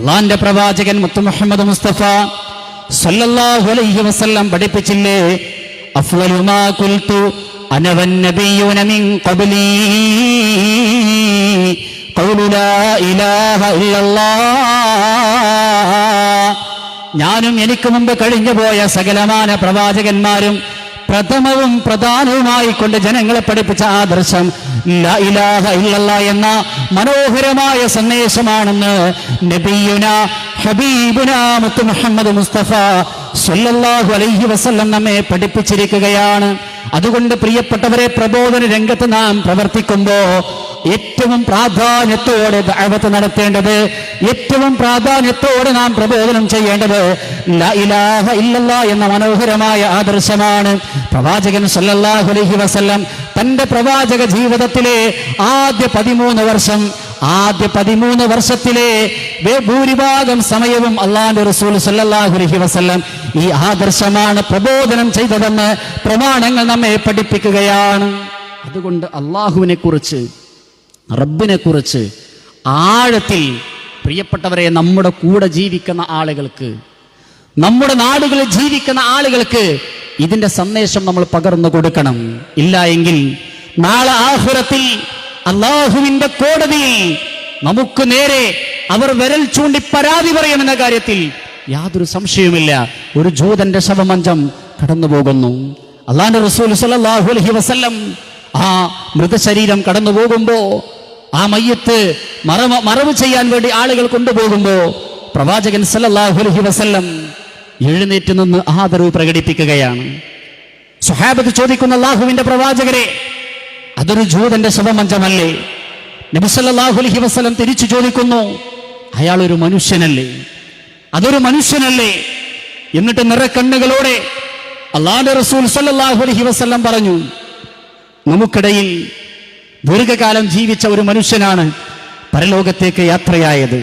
അള്ളാന്റെ പ്രവാചകൻ മുത്തു മുഹമ്മദ് മുസ്തഫ സല്ലല്ലാഹു വസല്ലം പഠിപ്പിച്ചില്ലേ മിൻ ലാ ഇലാഹ ഇല്ലല്ലാഹ് ഞാനും എനിക്ക് മുമ്പ് കഴിഞ്ഞുപോയ സകലമാന പ്രവാചകന്മാരും പ്രഥമവും പ്രധാനവുമായി കൊണ്ട് ജനങ്ങളെ പഠിപ്പിച്ച ആദർശം ഇലാഹ എന്ന മനോഹരമായ സന്ദേശമാണെന്ന് നബിയുന ഹബീബുന മുത്തു മുഹമ്മദ് മുസ്തഫ സല്ലല്ലാഹു അലൈഹി വസല്ലം നമ്മെ പഠിപ്പിച്ചിരിക്കുകയാണ്. അതുകൊണ്ട് പ്രിയപ്പെട്ടവരെ പ്രബോധന രംഗത്ത് നാം പ്രവർത്തിക്കുമ്പോ ഏറ്റവും പ്രാധാന്യത്തോടെ ദഅവത്ത് നടത്തേണ്ടത് ഏറ്റവും പ്രാധാന്യത്തോടെ നാം പ്രബോധനം ചെയ്യേണ്ടത് ഇലാഹ ഇല്ലല്ല എന്ന മനോഹരമായ ആദർശമാണ്. പ്രവാചകൻ സല്ലല്ലാഹു അലൈഹി വസല്ലം തന്റെ പ്രവാചക ജീവിതത്തിലെ ആദ്യ പതിമൂന്ന് വർഷം ആദ്യ പതിമൂന്ന് വർഷത്തിലെ ഭൂരിഭാഗം സമയവും അള്ളാന്റെ റസൂൽ സല്ലല്ലാഹു അലൈഹി വസല്ലം ഈ ആദർശമാണ് പ്രബോധനം ചെയ്തതെന്ന് പ്രമാണങ്ങൾ നമ്മെ പഠിപ്പിക്കുകയാണ്. അതുകൊണ്ട് അള്ളാഹുവിനെ കുറിച്ച് റബ്ബിനെ കുറിച്ച് ആഴത്തിൽ പ്രിയപ്പെട്ടവരെ നമ്മുടെ കൂടെ ജീവിക്കുന്ന ആളുകൾക്ക് നമ്മുടെ നാടുകളിൽ ജീവിക്കുന്ന ആളുകൾക്ക് ഇതിന്റെ സന്ദേശം നമ്മൾ പകർന്നു കൊടുക്കണം. ഇല്ല എങ്കിൽ നാളെ ആഹുരത്തിൽ അള്ളാഹുവിന്റെ കോടതി നമുക്ക് നേരെ അവർ വിരൽ ചൂണ്ടി പരാതി പറയുമെന്ന കാര്യത്തിൽ യാതൊരു സംശയവുമില്ല. ഒരു ജൂതന്റെ ശവമഞ്ചം കടന്നു പോകുന്നു. അള്ളാന്റെ റസൂൽ അലൈഹി വസല്ലം ആ മൃതശരീരം കടന്നു പോകുമ്പോ ആ മയ്യത്ത് മറവ് മറവ് ചെയ്യാൻ വേണ്ടി ആളുകൾ കൊണ്ടുപോകുമ്പോ പ്രവാചകൻ സല്ലല്ലാഹു അലൈഹി വസല്ലം എഴുന്നേറ്റ് നിന്ന് ആദരവ് പ്രകടിപ്പിക്കുകയാണ്. സുഹാബത്ത് ചോദിക്കുന്ന അള്ളാഹുവിന്റെ പ്രവാചകരെ അതൊരു ജൂതന്റെ ശവമഞ്ചമല്ലേ? നബി സല്ലല്ലാഹു അലൈഹി വസല്ലം തിരിച്ചു ചോദിക്കുന്നു അയാൾ ഒരു മനുഷ്യനല്ലേ? അതൊരു മനുഷ്യനല്ലേ? എന്നിട്ട് നിറക്കണ്ണുകളോടെ അള്ളാന്റെ റസൂൽ സല്ലല്ലാഹു അലൈഹി വസല്ലം പറഞ്ഞു നമുക്കിടയിൽ ദീർഘകാലം ജീവിച്ച ഒരു മനുഷ്യനാണ് പരലോകത്തേക്ക് യാത്രയായത്.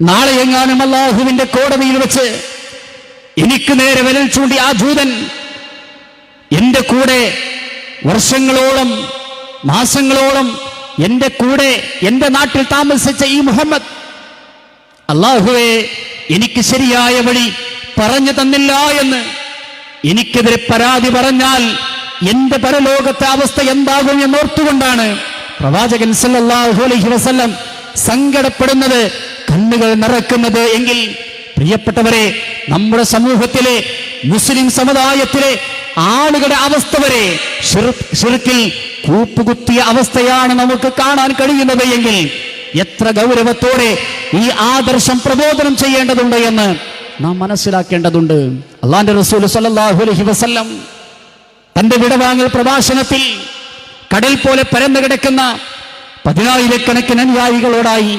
നാളെ എങ്ങാനും അള്ളാഹുവിന്റെ കോടതിയിൽ വെച്ച് എനിക്ക് നേരെ വിരൽ ചൂണ്ടി ആ ജൂതൻ എന്റെ കൂടെ വർഷങ്ങളോളം മാസങ്ങളോളം എന്റെ കൂടെ എന്റെ നാട്ടിൽ താമസിച്ച ഈ മുഹമ്മദ് അള്ളാഹുവെ എനിക്ക് ശരിയായ വഴി പറഞ്ഞു തന്നില്ല എന്ന് എനിക്കെതിരെ പരാതി പറഞ്ഞാൽ എന്റെ പരലോകത്തെ അവസ്ഥ എന്താകും എന്ന് എന്നോർത്തുകൊണ്ടാണ് പ്രവാചകൻ സല്ലല്ലാഹു അലൈഹി വസല്ലം സങ്കടപ്പെടുന്നത് കണ്ണുകൾ നിറക്കുന്നത് എങ്കിൽ പ്രിയപ്പെട്ടവരെ നമ്മുടെ സമൂഹത്തിലെ മുസ്ലിം സമുദായത്തിലെ ആളുകളുടെ അവസ്ഥ വരെ ഷിർക്ക്- ഷിർക്കിൽ കൂപ്പുകുത്തിയ അവസ്ഥയാണ് നമുക്ക് കാണാൻ കഴിയുന്നത് എങ്കിൽ എത്ര ഗൗരവത്തോടെ ഈ ആദർശം പ്രബോധനം ചെയ്യേണ്ടതുണ്ട് എന്ന് നാം മനസ്സിലാക്കേണ്ടതുണ്ട്. അള്ളാന്റെ റസൂൽ സല്ലാഹു അലൈഹി വസല്ലം തന്റെ വിടവാങ്ങൽ പ്രഭാഷണത്തിൽ കടൽ പോലെ പരന്നു കിടക്കുന്ന പതിനായിരക്കണക്കിന് അനുയായികളോടായി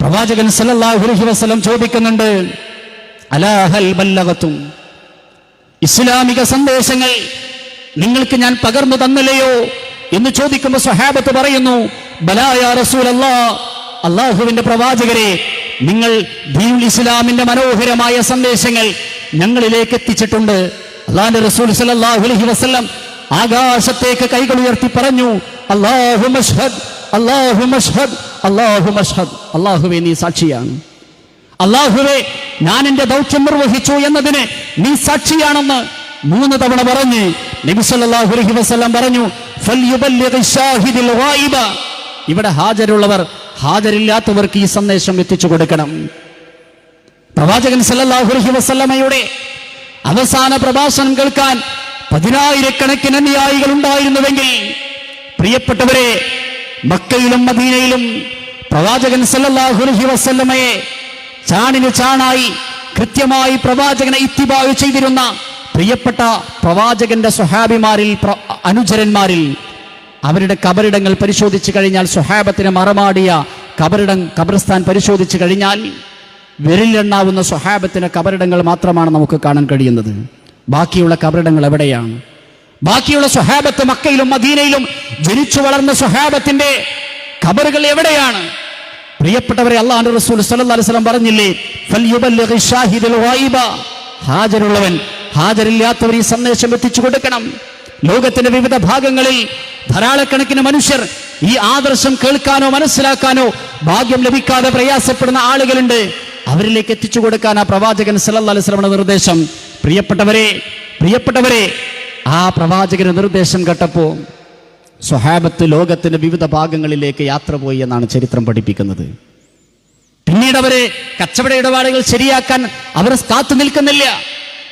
പ്രവാചകൻ സല്ലാഹു അലൈഹി വസല്ലം ചോദിക്കുന്നുണ്ട് അലാഹൽ ബല്ലഗത്തും? ഇസ്ലാമിക സന്ദേശങ്ങൾ നിങ്ങൾക്ക് ഞാൻ പകർന്നു തന്നില്ലയോ എന്ന് ചോദിക്കുമ്പോൾ സ്വഹാബത്ത് പറയുന്നു ബലായ റസൂൽ അല്ലാ അള്ളാഹുവിന്റെ പ്രവാചകരെ നിങ്ങൾ ദീൻ ഇസ്ലാമിന്റെ മനോഹരമായ സന്ദേശങ്ങൾ ഞങ്ങളിലേക്ക് എത്തിച്ചിട്ടുണ്ട്. അള്ളാന്റെ റസൂൽ സല്ലല്ലാഹു അലൈഹി വസല്ലം ആകാശത്തേക്ക് കൈകൾ ഉയർത്തി പറഞ്ഞു അള്ളാഹു മഷ്ഹദ് അള്ളാഹു മഷ്ഹദ് അള്ളാഹു മഷ്ഹദ്. അള്ളാഹുവെ നീ സാക്ഷിയാണ്. അള്ളാഹുവെ ഞാൻ എന്റെ ദൗത്യം നിർവഹിച്ചു എന്നതിന് നീ സാക്ഷിയാണെന്ന് മൂന്ന് തവണ പറഞ്ഞ് നബി സല്ലല്ലാഹു അലൈഹി വസല്ലം പറഞ്ഞു ഇവിടെ ഹാജരുള്ളവർ ഹാജരില്ലാത്തവർക്ക് ഈ സന്ദേശം എത്തിച്ചു കൊടുക്കണം. പ്രവാചകൻ സല്ലല്ലാഹു അലൈഹി വസല്ലമയുടെ അവസാന പ്രഭാഷണം കേൾക്കാൻ പതിനായിരക്കണക്കിന് അനുയായികൾ ഉണ്ടായിരുന്നുവെങ്കിൽ പ്രിയപ്പെട്ടവരെ മക്കയിലും മദീനയിലും പ്രവാചകൻ സല്ലാഹുലഹി അലൈഹി വസല്ലമയെ ചാണിന് ചാണായി കൃത്യമായി പ്രവാചകനെ ഇത്തിബാവ് ചെയ്തിരുന്ന പ്രിയപ്പെട്ട പ്രവാചകന്റെ സ്വഹാബിമാരിൽ അനുചരന്മാരിൽ അവരുടെ കബറിടങ്ങൾ പരിശോധിച്ചു കഴിഞ്ഞാൽ സ്വഹാബത്തിന് മറമാടിയ കബറിടം കബർസ്ഥാൻ പരിശോധിച്ചു കഴിഞ്ഞാൽ വിരലിലെണ്ണാവുന്ന സ്വഹാബത്തിന് കബറിടങ്ങൾ മാത്രമാണ് നമുക്ക് കാണാൻ കഴിയുന്നത്. ബാക്കിയുള്ള കബറിടങ്ങൾ എവിടെയാണ്? ബാക്കിയുള്ള സ്വഹാബത്ത് മക്കയിലും മദീനയിലും ജനിച്ചു വളർന്ന സ്വഹാബത്തിന്റെ കബറുകൾ എവിടെയാണ്? പ്രിയപ്പെട്ടവരെ അള്ളാഹു റസൂൽ സല്ലല്ലാഹു അലൈഹി വസല്ലം പറഞ്ഞില്ലേ ഷാഹിദുൽ ഹാജരുള്ളവൻ ഹാജരില്ലാത്തവർ ഈ സന്ദേശം എത്തിച്ചു കൊടുക്കണം. ലോകത്തിന്റെ വിവിധ ഭാഗങ്ങളിൽ ധാരാളക്കണക്കിന് മനുഷ്യർ ഈ ആദർശം കേൾക്കാനോ മനസ്സിലാക്കാനോ ഭാഗ്യം ലഭിക്കാതെ പ്രയാസപ്പെടുന്ന ആളുകളുണ്ട്. അവരിലേക്ക് എത്തിച്ചു കൊടുക്കാൻ ആ പ്രവാചകൻ സല്ലല്ലാഹു അലൈഹി നിർദ്ദേശം. പ്രിയപ്പെട്ടവരെ പ്രിയപ്പെട്ടവരെ ആ പ്രവാചകന്റെ നിർദ്ദേശം കേട്ടപ്പോ സ്വഹാബത്ത് ലോകത്തിന്റെ വിവിധ ഭാഗങ്ങളിലേക്ക് യാത്ര പോയി എന്നാണ് ചരിത്രം പഠിപ്പിക്കുന്നത്. പിന്നീട് അവരെ കച്ചവട ഇടപാടുകൾ ശരിയാക്കാൻ അവർ കാത്തു നിൽക്കുന്നില്ല.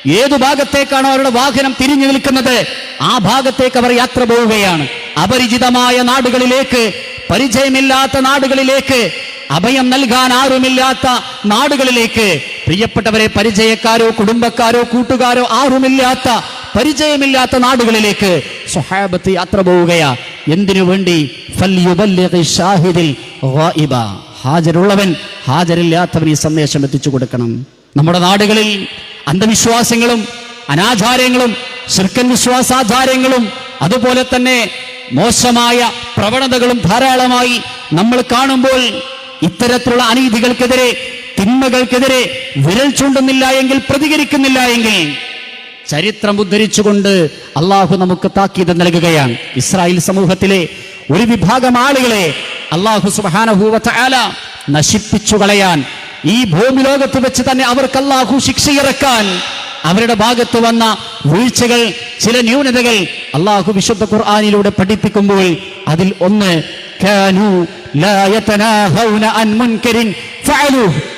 ഏതു ഭാഗത്തേക്കാണോ അവരുടെ വാഹനം തിരിഞ്ഞു നിൽക്കുന്നത്? ആ ഭാഗത്തേക്ക് അവർ യാത്ര പോവുകയാണ്. അപരിചിതമായ നാടുകളിലേക്ക് പരിചയമില്ലാത്ത നാടുകളിലേക്ക് അഭയം നൽകാൻ ആരുമില്ലാത്ത നാടുകളിലേക്ക്. പ്രിയപ്പെട്ടവരെ പരിചയക്കാരോ കുടുംബക്കാരോ കൂട്ടുകാരോ ആരുമില്ലാത്ത പരിചയമില്ലാത്ത നാടുകളിലേക്ക് സുഹാബത്ത് യാത്ര പോവുകയാ. എന്തിനു വേണ്ടി? ഷാഹിദിൽ. ഹാജരുള്ളവൻ ഹാജരില്ലാത്തവൻ ഈ സന്ദേശം എത്തിച്ചു കൊടുക്കണം. നമ്മുടെ നാടുകളിൽ അന്ധവിശ്വാസങ്ങളും അനാചാരങ്ങളും ശിർക്കൻ വിശ്വാസാചാരങ്ങളും അതുപോലെ തന്നെ മോശമായ പ്രവണതകളും ധാരാളമായി നമ്മൾ കാണുമ്പോൾ ഇത്തരത്തിലുള്ള അനീതികൾക്കെതിരെ തിന്മകൾക്കെതിരെ വിരൽ ചൂണ്ടുന്നില്ല എങ്കിൽ പ്രതികരിക്കുന്നില്ല എങ്കിൽ ചരിത്രം ഉദ്ധരിച്ചുകൊണ്ട് അള്ളാഹു നമുക്ക് താക്കീത് നൽകുകയാണ് ഇസ്രായേൽ സമൂഹത്തിലെ ഒരു വിഭാഗം ആളുകളെ അള്ളാഹു സുബാനഹൂവല നശിപ്പിച്ചു കളയാൻ ഈ ഭൂമി ലോകത്ത് വെച്ച് തന്നെ അവർക്ക് അള്ളാഹു ശിക്ഷയിറക്കാൻ അവരുടെ ഭാഗത്ത് വന്ന വീഴ്ചകൾ ചില ന്യൂനതകൾ അള്ളാഹു വിശുദ്ധ ഖുർആാനിലൂടെ പഠിപ്പിക്കുമ്പോൾ അതിൽ ഒന്ന്.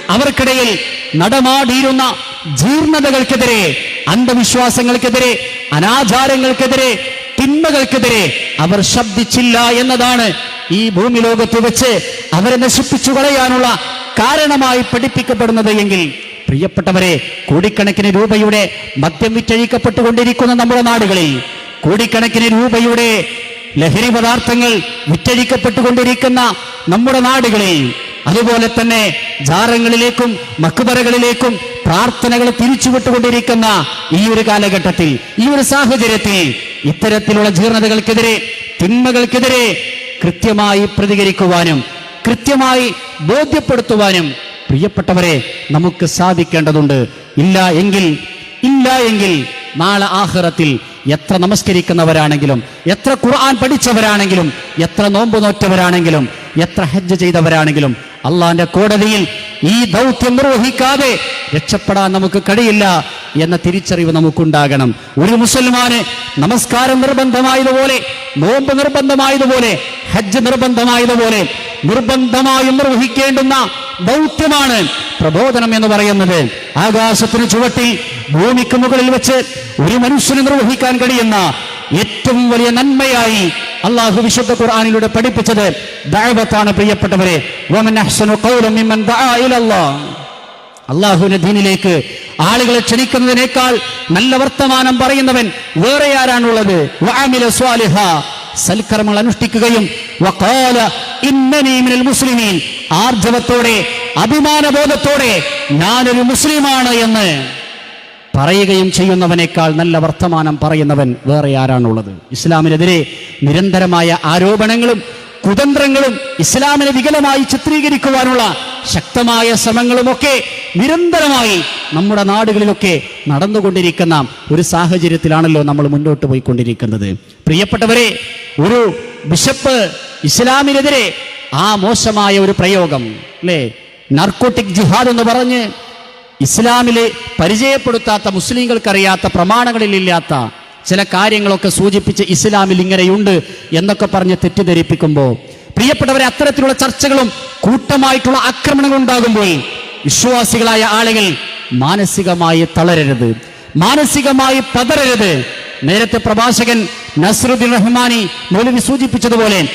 അവർക്കിടയിൽ നടമാടിയിരുന്ന ജീർണതകൾക്കെതിരെ അന്ധവിശ്വാസങ്ങൾക്കെതിരെ അനാചാരങ്ങൾക്കെതിരെ തിന്മകൾക്കെതിരെ അവർ ശബ്ദിച്ചില്ല എന്നതാണ് ഈ ഭൂമി ലോകത്ത് വെച്ച് അവരെ നശിപ്പിച്ചു കളയാനുള്ള കാരണമായി പഠിപ്പിക്കപ്പെടുന്നത് എങ്കിൽ പ്രിയപ്പെട്ടവരെ കോടിക്കണക്കിന് രൂപയുടെ മദ്യം വിറ്റഴിക്കപ്പെട്ടുകൊണ്ടിരിക്കുന്ന നമ്മുടെ നാടുകളിൽ കോടിക്കണക്കിന് രൂപയുടെ ലഹരി പദാർത്ഥങ്ങൾ വിറ്റഴിക്കപ്പെട്ടുകൊണ്ടിരിക്കുന്ന നമ്മുടെ നാടുകളിൽ അതുപോലെ തന്നെ ജാറങ്ങളിലേക്കും മക്കുബറകളിലേക്കും പ്രാർത്ഥനകൾ തിരിച്ചുവിട്ടുകൊണ്ടിരിക്കുന്ന ഈ ഒരു കാലഘട്ടത്തിൽ ഈ ഒരു സാഹചര്യത്തിൽ ഇത്തരത്തിലുള്ള ജീർണതകൾക്കെതിരെ തിന്മകൾക്കെതിരെ കൃത്യമായി പ്രതികരിക്കുവാനും കൃത്യമായി ബോധ്യപ്പെടുത്തുവാനും പ്രിയപ്പെട്ടവരെ നമുക്ക് സാധിക്കേണ്ടതുണ്ട്. ഇല്ല എങ്കിൽ ഇല്ല എങ്കിൽ നാളെ ആഹ്റത്തിൽ എത്ര നമസ്കരിക്കുന്നവരാണെങ്കിലും എത്ര ഖുർആൻ പഠിച്ചവരാണെങ്കിലും എത്ര നോമ്പ് നോറ്റവരാണെങ്കിലും എത്ര ഹജ്ജ് ചെയ്തവരാണെങ്കിലും അള്ളാന്റെ കോടതിയിൽ ഈ ദൗത്യം നിർവഹിക്കാതെ രക്ഷപ്പെടാൻ നമുക്ക് കഴിയില്ല എന്ന തിരിച്ചറിവ് നമുക്കുണ്ടാകണം. ഒരു മുസൽമാന് നമസ്കാരം നിർബന്ധമായതുപോലെ നോമ്പ് നിർബന്ധമായതുപോലെ ഹജ്ജ് നിർബന്ധമായതുപോലെ നിർബന്ധമായും നിർവഹിക്കേണ്ടുന്ന ദൗത്യമാണ് പ്രബോധനം എന്ന് പറയുന്നത്. ആകാശത്തിന് ചുവട്ടിൽ ഭൂമിക്ക് മുകളിൽ വെച്ച് ഒരു മനുഷ്യന് നിർവഹിക്കാൻ കഴിയുന്ന ഏറ്റവും വലിയ നന്മയായി അള്ളാഹു വിശുദ്ധ ഖുർആാനിലൂടെ പഠിപ്പിച്ചത് ദഅവത്താണ് പ്രിയപ്പെട്ടവരെ. അള്ളാഹുവിന്റെ ദീനിലേക്ക് ആളുകളെ ക്ഷണിക്കുന്നതിനേക്കാൾ നല്ല വർത്തമാനം പറയുന്നവൻ വേറെ ആരാണുള്ളത്? സൽക്കർമ്മങ്ങൾ അനുഷ്ഠിക്കുകയും മുസ്ലിമീൻ. ആർജവത്തോടെ അഭിമാനബോധത്തോടെ ഞാനൊരു മുസ്ലിമാണ് എന്ന് പറയുകയും ചെയ്യുന്നവനേക്കാൾ നല്ല വർത്തമാനം പറയുന്നവൻ വേറെ ആരാണുള്ളത്? ഇസ്ലാമിനെതിരെ നിരന്തരമായ ആരോപണങ്ങളും കുതന്ത്രങ്ങളും ഇസ്ലാമിനെ വികലമായി ചിത്രീകരിക്കുവാനുള്ള ശക്തമായ ശ്രമങ്ങളുമൊക്കെ നിരന്തരമായി നമ്മുടെ നാടുകളിലൊക്കെ നടന്നുകൊണ്ടിരിക്കുന്ന ഒരു സാഹചര്യത്തിലാണല്ലോ നമ്മൾ മുന്നോട്ട് പോയിക്കൊണ്ടിരിക്കുന്നത്. പ്രിയപ്പെട്ടവരെ ഒരു ബിഷപ്പ് ഇസ്ലാമിനെതിരെ ആ മോശമായ ഒരു പ്രയോഗം അല്ലേ? നർക്കോട്ടിക് ജിഹാദ് എന്ന് പറഞ്ഞ് ഇസ്ലാമിലെ പരിചയപ്പെടുത്താത്ത മുസ്ലിങ്ങൾക്കറിയാത്ത പ്രമാണങ്ങളിലില്ലാത്ത ചില കാര്യങ്ങളൊക്കെ സൂചിപ്പിച്ച് ഇസ്ലാമിൽ ഇങ്ങനെയുണ്ട് എന്നൊക്കെ പറഞ്ഞ് തെറ്റിദ്ധരിപ്പിക്കുമ്പോൾ പ്രിയപ്പെട്ടവരെ അത്തരത്തിലുള്ള ചർച്ചകളും കൂട്ടമായിട്ടുള്ള ആക്രമണങ്ങളും ഉണ്ടാകുമ്പോൾ വിശ്വാസികളായ ആളുകൾ മാനസികമായി തളരരുത് മാനസികമായി പതറരുത്. നേരത്തെ പ്രഭാഷകൻ നസ്രുദ്ദീൻ റഹ്മാനി മൗലവി സൂചിപ്പിച്ചതുപോലെ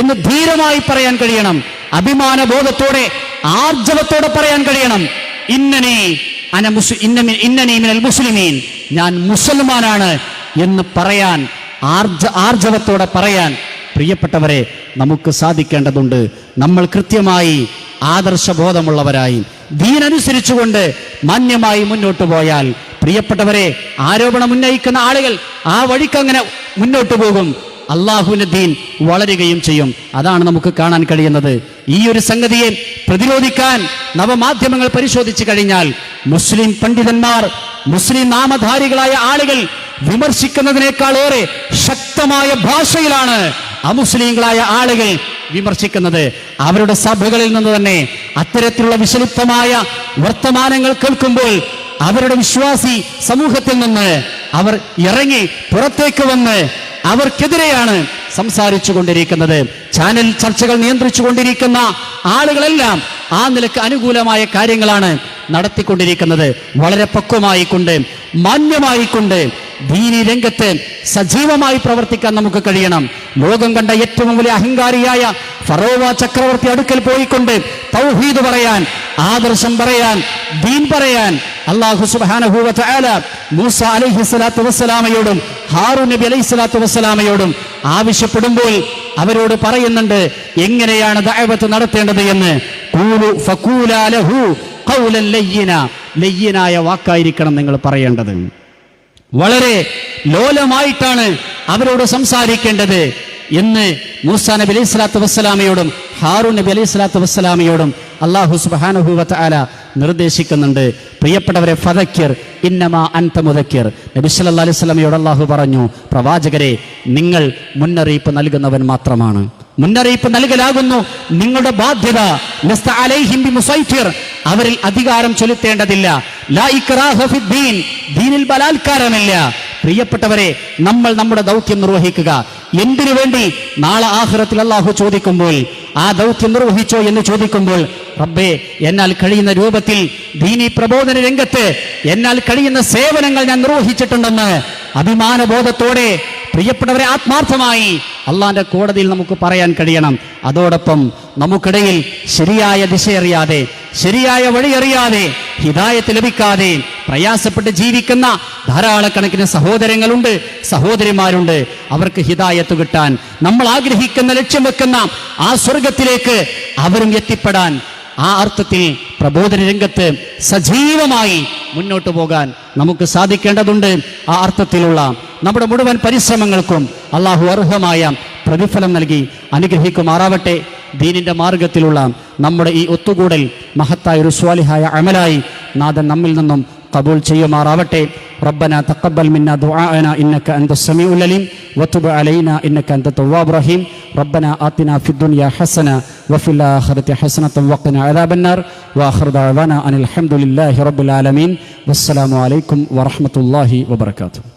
എന്ന് ധീരമായി പറയാൻ കഴിയണം. അഭിമാനബോധത്തോടെ ആർജവത്തോടെ പറയാൻ കഴിയണം. ഇന്നനെ അനമുസ് മിനൽ മുസ്ലിമീൻ. ഞാൻ മുസൽമാനാണ് എന്ന് പറയാൻ ആർജ ആർജവത്തോടെ പറയാൻ പ്രിയപ്പെട്ടവരെ നമുക്ക് സാധിക്കേണ്ടതുണ്ട് നമ്മൾ കൃത്യമായി ആദർശബോധമുള്ളവരായി. ദീനനുസരിച്ചുകൊണ്ട് മാന്യമായി മുന്നോട്ട് പോയാൽ പ്രിയപ്പെട്ടവരെ ആരോപണം ഉന്നയിക്കുന്ന ആളുകൾ ആ വഴിക്ക് അങ്ങനെ മുന്നോട്ട് പോകും. അള്ളാഹുവിന്റെ ദീൻ വളരുകയും ചെയ്യും. അതാണ് നമുക്ക് കാണാൻ കഴിയുന്നത്. ഈ ഒരു സംഗതിയെ പ്രതിരോധിക്കാൻ നവമാധ്യമങ്ങൾ പരിശോധിച്ചു കഴിഞ്ഞാൽ മുസ്ലിം പണ്ഡിതന്മാർ മുസ്ലിം നാമധാരികളായ ആളുകൾ വിമർശിക്കുന്നതിനേക്കാൾ ഏറെ ശക്തമായ ഭാഷയിലാണ് അമുസ്ലിങ്ങളായ ആളുകൾ വിമർശിക്കുന്നത്. അവരുടെ സഭകളിൽ നിന്ന് തന്നെ അത്തരത്തിലുള്ള വിശലിപ്തമായ വർത്തമാനങ്ങൾ കേൾക്കുമ്പോൾ അവരുടെ വിശ്വാസി സമൂഹത്തിൽ നിന്ന് അവർ ഇറങ്ങി പുറത്തേക്ക് വന്ന് അവർക്കെതിരെയാണ് സംസാരിച്ചു കൊണ്ടിരിക്കുന്നത് ചാനൽ ചർച്ചകൾ നിയന്ത്രിച്ചു കൊണ്ടിരിക്കുന്ന ആളുകളെല്ലാം ആ നിലയ്ക്ക് അനുകൂലമായ കാര്യങ്ങളാണ് നടത്തിക്കൊണ്ടിരിക്കുന്നത്. വളരെ പക്വമായിക്കൊണ്ട് മാന്യമായിക്കൊണ്ട് ദീനി രംഗത്ത് സജീവമായി പ്രവർത്തിക്കാൻ നമുക്ക് കഴിയണം. ലോകം കണ്ട ഏറ്റവും വലിയ അഹങ്കാരിയായ ഫറോവ ചക്രവർത്തി അടുക്കൽ പോയിക്കൊണ്ട് തൗഹീദ് പറയാൻ ആദർശം പറയാൻ ദീൻ പറയാൻ അള്ളാഹു സുബ്ഹാനഹു വ മൂസ സ്വലാത്തു വസ്സലാമയോടും ഹാറു നബി അലൈഹി സ്വലാത്തു വസ്സലാമയോടും ആവശ്യപ്പെടുമ്പോൾ അവരോട് പറയുന്നുണ്ട് എങ്ങനെയാണ് ദഅവത്ത് നടത്തേണ്ടത് എന്ന്? ലയ്യനായ വാക്കായിരിക്കണം നിങ്ങൾ പറയേണ്ടത്. വളരെ ലോലമായിട്ടാണ് അവരോട് സംസാരിക്കേണ്ടത് എന്ന് മൂസ നബി അലൈഹി സ്വലാത്തു വസ്സലാമയോടും ഹാറു നബി അലൈഹി സ്വലാത്തു വസ്സലാമയോടും അള്ളാഹു സുബാനുഭൂവത്ത് ആല നിർദ്ദേശിക്കുന്നുണ്ട്. പ്രിയപ്പെട്ടവരെ ഫതക്കിർ ഇന്നമാ അൻത മുതക്കിർ നബി സല്ലാ അലൈഹി വസല്ലമയോട് അള്ളാഹു പറഞ്ഞു പ്രവാചകരെ നിങ്ങൾ മുന്നറിയിപ്പ് നൽകുന്നവൻ മാത്രമാണ്. മുന്നറിയിപ്പ് നൽകലാകുന്നു നിങ്ങളുടെ ബാധ്യത. അവരിൽ അധികാരം ചെലുത്തേണ്ടതില്ല. ദീനിൽ ബലാത്കാരമില്ല. പ്രിയപ്പെട്ടവരെ നമ്മൾ നമ്മുടെ ദൗത്യം നിർവഹിക്കുക. എന്തിനു വേണ്ടി? നാളെ ആഹ്റത്തിൽ അള്ളാഹു ചോദിക്കുമ്പോൾ ആ ദൗത്യം നിർവഹിച്ചോ എന്ന് ചോദിക്കുമ്പോൾ റബ്ബേ എന്നാൽ കഴിയുന്ന രൂപത്തിൽ ദീനി പ്രബോധന രംഗത്ത് എന്നാൽ കഴിയുന്ന സേവനങ്ങൾ ഞാൻ നിർവഹിച്ചിട്ടുണ്ടെന്ന് അഭിമാനബോധത്തോടെ പ്രിയപ്പെട്ടവരെ ആത്മാർത്ഥമായി അള്ളാന്റെ കോടതിയിൽ നമുക്ക് പറയാൻ കഴിയണം. അതോടൊപ്പം നമുക്കിടയിൽ ശരിയായ ദിശയറിയാതെ ശരിയായ വഴി അറിയാതെ ഹിതായത്ത് ലഭിക്കാതെ പ്രയാസപ്പെട്ട് ജീവിക്കുന്ന ധാരാളക്കണക്കിന് സഹോദരങ്ങളുണ്ട് സഹോദരിമാരുണ്ട്. അവർക്ക് ഹിതായത്ത് കിട്ടാൻ നമ്മൾ ആഗ്രഹിക്കുന്ന ലക്ഷ്യം വെക്കുന്ന ആ സ്വർഗത്തിലേക്ക് അവരും എത്തിപ്പെടാൻ ആ അർത്ഥത്തിൽ പ്രബോധന രംഗത്ത് സജീവമായി മുന്നോട്ട് പോകാൻ നമുക്ക് സാധിക്കേണ്ടതുണ്ട്. ആ അർത്ഥത്തിലുള്ള നമ്മുടെ മുഴുവൻ പരിശ്രമങ്ങൾക്കും അള്ളാഹു അർഹമായ പ്രതിഫലം നൽകി അനുഗ്രഹിക്കുമാറാവട്ടെ. ദീനിന്റെ മാർഗത്തിലുള്ള നമ്മുടെ ഈ ഒത്തുകൂടൽ മഹത്തായ ഒരു സ്വാലിഹായ അമലായി നാഥൻ നമ്മിൽ നിന്നും കബൂൾ ചെയ്യുമാറാവട്ടെ. ربنا تقبل منا دعاءنا إنك أنت السميع العليم وتب علينا إنك أنت التواب الرحيم ربنا آتنا في الدنيا حسنة وفي الآخرة حسنة وقنا عذاب النار وآخر دعوانا أن الحمد لله رب العالمين والسلام عليكم ورحمة الله وبركاته